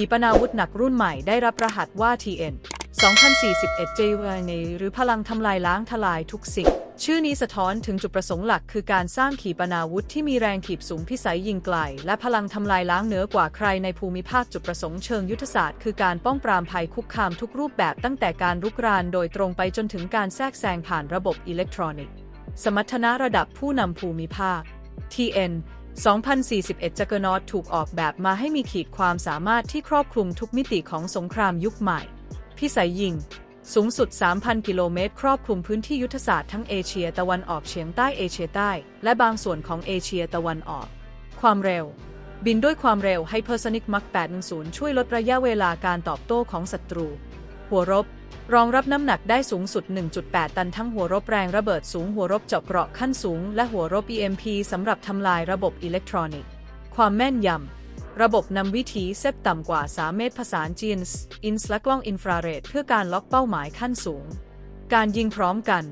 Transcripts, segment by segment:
ขีปนาวุธหนักรุ่นใหม่ได้รับรหัสว่า TN 2041 j w n หรือพลังทำลายล้างทลายทุกสิ่ง ชื่อนี้สะท้อนถึงจุดประสงค์หลักคือการสร้างขีปนาวุธที่มีแรงถีบสูงพิสัยยิงไกล และพลังทำลายล้างเหนือกว่าใครในภูมิภาคจุดประสงค์เชิงยุทธศาสตร์คือการป้องปรามภัยคุกคามทุกรูปแบบตั้งแต่การรุกรานโดยตรงไปจนถึงการแทรกแซงผ่านระบบอิเล็กทรอนิกส์ สมรรถนะระดับผู้นำภูมิภาค TN 2041จักรนอตถูกออกแบบมาให้มีขีดความสามารถที่ครอบคลุมทุกมิติของสงครามยุคใหม่ พิสัยยิง สูงสุด 3,000 กิโลเมตร ครอบคลุมพื้นที่ยุทธศาสตร์ทั้งเอเชียตะวันออกเฉียงใต้เอเชียใต้ และบางส่วนของเอเชียตะวันออก ความเร็ว บินด้วยความเร็ว Hypersonic Mach 810 ช่วยลดระยะเวลาการตอบโต้ของศัตรู หัวรบ รองรับน้ำหนักได้สูงสุด 1.8 ตันทั้งหัวรบแรงระเบิดสูงหัวรบเจาะเกราะขั้นสูง และหัวรบ EMP สำหรับทำลายระบบอิเล็กทรอนิกส์ ความแม่นยำ ระบบนำวิถีเซฟต่ำกว่า 3 เมตรผสานจีนส์อินส์และกล้องอินฟราเรดเพื่อการล็อกเป้าหมายขั้นสูง การยิงพร้อมกัน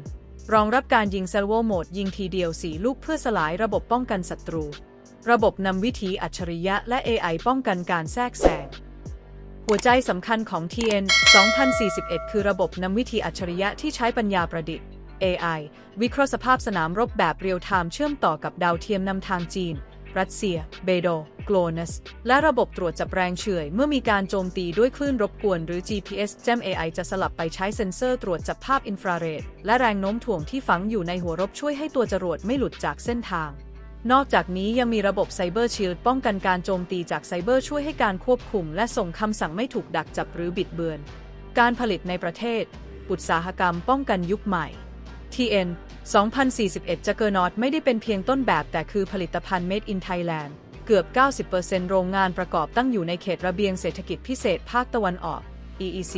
รองรับการยิงเซลโวโหมดยิงทีเดียว 4 ลูกเพื่อสลายระบบป้องกันศัตรู ระบบนำวิถีอัจฉริยะและ AI ป้องกันการแทรกแซง หัวใจสำคัญของ TN 2041 คือระบบนำวิธีอัจฉริยะที่ใช้ปัญญาประดิษฐ์ AI วิเคราะห์สภาพสนามรบแบบเรียลไทม์เชื่อมต่อกับดาวเทียมนำทางจีน รัสเซีย เบโด โกลนัส และระบบตรวจจับแรงเฉื่อยเมื่อมีการโจมตีด้วยคลื่นรบกวนหรือ GPS แจม AI จะสลับไปใช้เซ็นเซอร์ตรวจจับภาพอินฟราเรดและแรงโน้มถ่วงที่ฝังอยู่ในหัวรบช่วยให้ตัวจรวดไม่หลุดจากเส้นทาง นอกจากนี้ยังมีระบบไซเบอร์ชิลป้องกันการโจมตีจากไซเบอร์ช่วยให้การควบคุม และส่งคำสั่งไม่ถูกดักจับหรือบิดเบือน การผลิตในประเทศ อุตสาหกรรมป้องกันยุคใหม่ TN 2041 จักอร์นอตไม่ได้เป็นเพียงต้นแบบแต่คือผลิตภัณฑ์ Made in Thailand เกือบ 90%โรงงานประกอบตั้งอยู่ในเขตระเบียงเศรษฐกิจพิเศษภาคตะวันออก EEC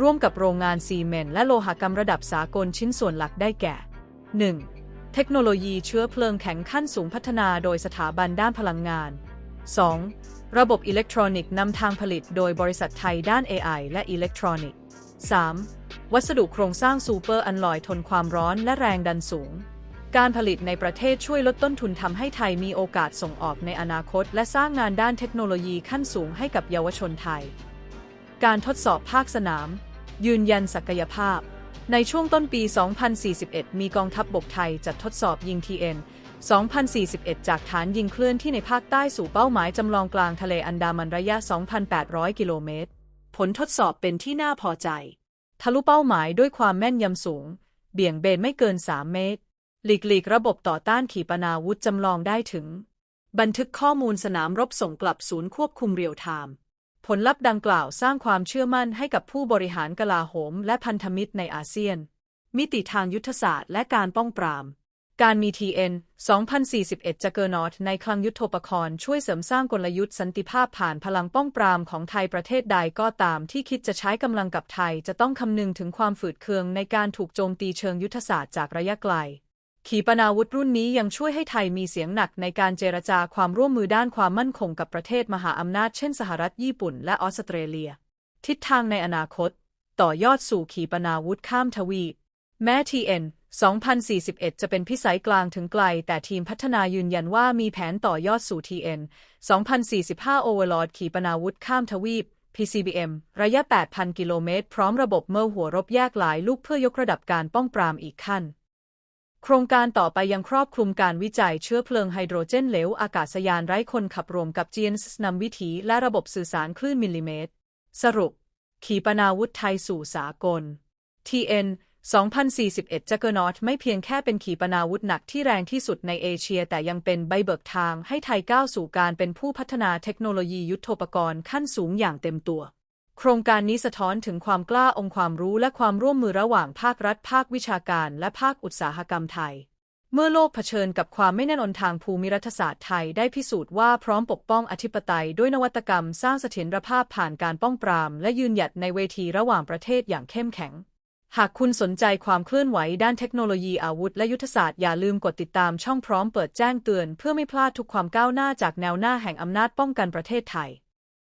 ร่วมกับโรงงานซีเมนต์และโลหกรรมระดับสากลชิ้นส่วนหลักได้แก่ 1. เทคโนโลยีเชื้อเพลิงแข็งขั้นสูงพัฒนาโดยสถาบันด้านพลังงาน 2. ระบบอิเล็กทรอนิกส์นำทางผลิตโดยบริษัทไทยด้าน AI และอิเล็กทรอนิกส์ 3. วัสดุโครงสร้างซูเปอร์อันลอยทนความร้อนและแรงดันสูง การผลิตในประเทศช่วยลดต้นทุนทำให้ไทยมีโอกาสส่งออกในอนาคต และสร้างงานด้านเทคโนโลยีขั้นสูงให้กับเยาวชนไทย การทดสอบภาคสนาม ยืนยันศักยภาพ ในช่วงต้นปี 2041 มีกองทัพบบกไทยจัดทดสอบยิง TN 2041 จากฐานยิงเคลื่อนที่ในภาคใต้สู่เป้าหมายจำลองกลางทะเลอันดามันระยะ 2,800 กิโลเมตร ผลทดสอบเป็นที่น่าพอใจ ทะลุเป้าหมายด้วยความแม่นยำสูง เบี่ยงเบนไม่เกิน 3 เมตร หลีกหลีกระบบต่อต้านขีปนาวุธจำลองได้ถึง บันทึกข้อมูลสนามรบส่งกลับศูนย์ควบคุมเรียลไทม์ ผลลัพธ์ดังกล่าวสร้างความเชื่อมั่นให้กับผู้บริหารกลาโหมและพันธมิตรในอาเซียน มิติทางยุทธศาสตร์และการป้องปราม การมี TN 2041จักรนอตในคลังยุทธปกรณ์ช่วยเสริมสร้างกลยุทธ์สันติภาพผ่านพลังป้องปรามของไทยประเทศใดก็ตามที่คิดจะใช้กำลังกับไทยจะต้องคำนึงถึงความฝืดเคืองในการถูกโจมตีเชิงยุทธศาสตร์จากระยะไกล ขีปนาวุธรุ่นนี้ยังช่วยให้ไทยมีเสียงหนักในการเจรจาความร่วมมือด้านความมั่นคงกับประเทศมหาอำนาจเช่นสหรัฐญี่ปุ่นและออสเตรเลีย ทิศทางในอนาคต ต่อยอดสู่ขีปนาวุธข้ามทวีปแม้ TN 2041 จะเป็นพิสัยกลางถึงไกล แต่ทีมพัฒนายืนยันว่ามีแผนต่อยอดสู่ TN 2045 Overlord ขีปนาวุธข้ามทวีป PCBM ระยะ 8,000 กิโลเมตร พร้อมระบบเมอร์หัวรบแยกหลายลูกเพื่อยกระดับการป้องปรามอีกขั้น โครงการต่อไปยังครอบคลุมการวิจัยเชื้อเพลิงไฮโดรเจนเหลวอากาศยานไร้คนขับรวมกับ GNS นำวิถีและระบบสื่อสารคลื่นมิลลิเมตร สรุป ขีปนาวุธไทยสู่สากล TN 2041จักรนอตไม่เพียงแค่เป็นขีปนาวุธหนักที่แรงที่สุดในเอเชีย แต่ยังเป็นใบเบิกทางให้ไทยก้าวสู่การเป็นผู้พัฒนาเทคโนโลยียุทโธปกรณ์ขั้นสูงอย่างเต็มตัว โครงการนี้สะท้อนถึงความกล้าองค์ความรู้และความร่วมมือระหว่างภาครัฐ ภาควิชาการและภาคอุตสาหกรรมไทย เมื่อโลกเผชิญกับความไม่แน่นอนทางภูมิรัฐศาสตร์ไทยได้พิสูจน์ว่าพร้อมปกป้องอธิปไตยด้วยนวัตกรรมสร้างเสถียรภาพผ่านการป้องปราม และยืนหยัดในเวทีระหว่างประเทศอย่างเข้มแข็ง หากคุณสนใจความเคลื่อนไหวด้านเทคโนโลยีอาวุธและยุทธศาสตร์อย่าลืมกดติดตามช่องพร้อมเปิดแจ้งเตือน เพื่อไม่พลาดทุกความก้าวหน้าจากแนวหน้าแห่งอำนาจป้องกันประเทศไทย